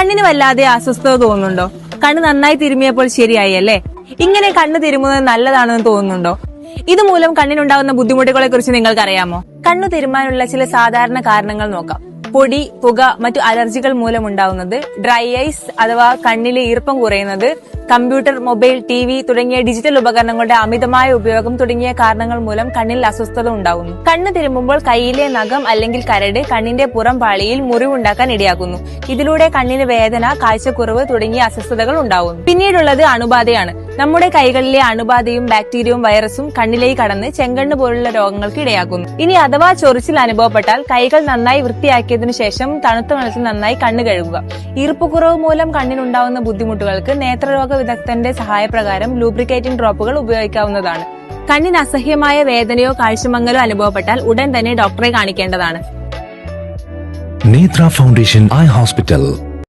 കണ്ണിന് വല്ലാതെ അസ്വസ്ഥത തോന്നുന്നുണ്ടോ? കണ്ണ് നന്നായി തിരുമിയപ്പോൾ ശരിയായി അല്ലേ? ഇങ്ങനെ കണ്ണ് തിരുമുന്നത് നല്ലതാണെന്ന് തോന്നുന്നുണ്ടോ? ഇതുമൂലം കണ്ണിനുണ്ടാകുന്ന ബുദ്ധിമുട്ടുകളെ കുറിച്ച് നിങ്ങൾക്കറിയാമോ? കണ്ണു തിരുമാനുള്ള ചില സാധാരണ കാരണങ്ങൾ നോക്കാം. പൊടി പുക മറ്റു അലർജികൾ മൂലമുണ്ടാവുന്നത് ഡ്രൈ ഐസ് അഥവാ കണ്ണിലെ ഈർപ്പം കുറയുന്നത് കമ്പ്യൂട്ടർ മൊബൈൽ ടി വി തുടങ്ങിയ ഡിജിറ്റൽ ഉപകരണങ്ങളുടെ അമിതമായ ഉപയോഗം തുടങ്ങിയ കാരണങ്ങൾ മൂലം കണ്ണിൽ അസ്വസ്ഥത ഉണ്ടാകുന്നു. കണ്ണ് തിരുമ്പുമ്പോൾ കൈയിലെ നഖം അല്ലെങ്കിൽ കരട് കണ്ണിന്റെ പുറം പാളിയിൽ മുറിവുണ്ടാക്കാൻ ഇടയാക്കുന്നു. ഇതിലൂടെ കണ്ണിന് വേദന കാഴ്ചക്കുറവ് തുടങ്ങിയ അസ്വസ്ഥതകൾ ഉണ്ടാകുന്നു. പിന്നീടുള്ളത് അണുബാധയാണ്. നമ്മുടെ കൈകളിലെ അണുബാധയും ബാക്ടീരിയയും വൈറസും കണ്ണിലേക്ക് കടന്ന് ചെങ്കണ്ണ് പോലുള്ള രോഗങ്ങൾക്ക് ഇടയാക്കുന്നു. ഇനി അഥവാ ചൊറിച്ചിൽ അനുഭവപ്പെട്ടാൽ കൈകൾ നന്നായി വൃത്തിയാക്കിയതിനു ശേഷം തണുത്ത വെള്ളത്തിൽ നന്നായി കണ്ണ് കഴുകുക. ഈർപ്പക്കുറവ് മൂലം കണ്ണിനുണ്ടാവുന്ന ബുദ്ധിമുട്ടുകൾക്ക് നേത്രരോഗ വിദഗ്ധന്റെ സഹായപ്രകാരം ലൂബ്രിക്കേറ്റിംഗ് ഡ്രോപ്പുകൾ ഉപയോഗിക്കാവുന്നതാണ്. കണ്ണിന് അസഹ്യമായ വേദനയോ കാഴ്ചമങ്ങലോ അനുഭവപ്പെട്ടാൽ ഉടൻ തന്നെ ഡോക്ടറെ കാണിക്കേണ്ടതാണ്. നേത്ര ഫൗണ്ടേഷൻ ഐ ഹോസ്പിറ്റൽ